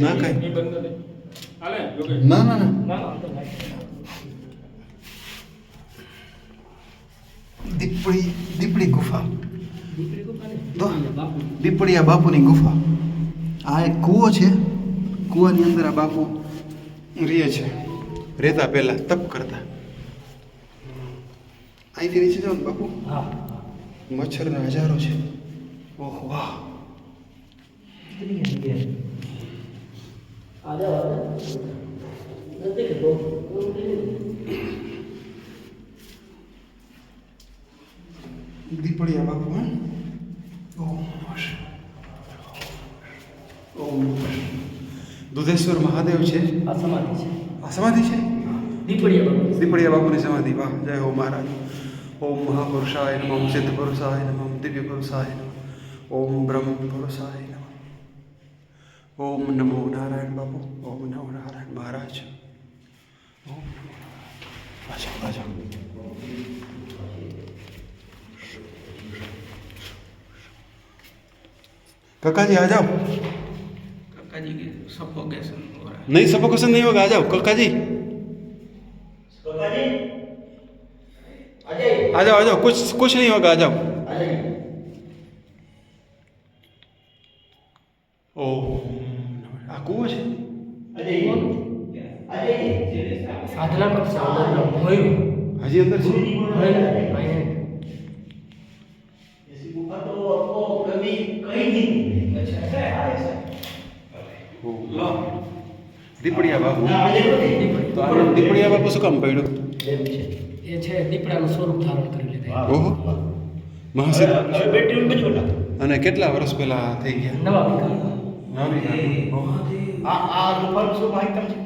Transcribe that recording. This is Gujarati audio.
ના કાંઈ. ના ના ના. દીપડી દીપડી ગુફા. તો દીપડી આ બાપુની. ગુફા. આ એક કૂવો છે. કૂવાની અંદર આ બાપુ રહે છે. રહેતા પહેલા તપ કરતા. અહીંથી નીચે જાઓ ને બાપુ. હા. મચ્છરના હજારો છે. ઓહ વાહ. આ આ જાઓ. નથી કે બહુ. દીપડિયા બાપુ હે. દુધેશ્વર મહાદેવ છે આ સમાધિ છે? આ સમાધિ છે. દીપડિયા બાપુ દીપડિયા બાપુની સમાધિ વાહ જય હો મહારાજ ઓમ મહાપુરુષાય નમઃ સિદ્ધ પુરુષાય નમઃ દિવ્ય પુરુષાય નમઃ ઓમ બ્રહ્મ પુરુષાય નમઃ ઓમ નમો નારાયણ બાપુ ઓમ નમો નારાયણ મહારાજ ઓમ નમો નારાયણ. પાછા પાછા કાકાજી આ જાઓ કાકાજી કે સફોકેશન हो रहा है नहीं सफोकेशन नहीं होगा आ जाओ काका जी आ जाओ आ जाओ कुछ कुछ नहीं होगा आ जाओ ओ આ કૂવો છે સાધના પર સાધના ભયું હજી અંદર છે દીપડિયા બાપુ તો આ નામ દીપડિયા બાપુ શું કામ પડ્યું એ છે દીપડાનું સ્વરૂપ ધારણ કરી લીધા ઓહો મહાસિદ્ધ અને કેટલા વર્ષ પહેલા થઈ ગયા નવા. આ આ ગુફાનું શું માહિતી છે?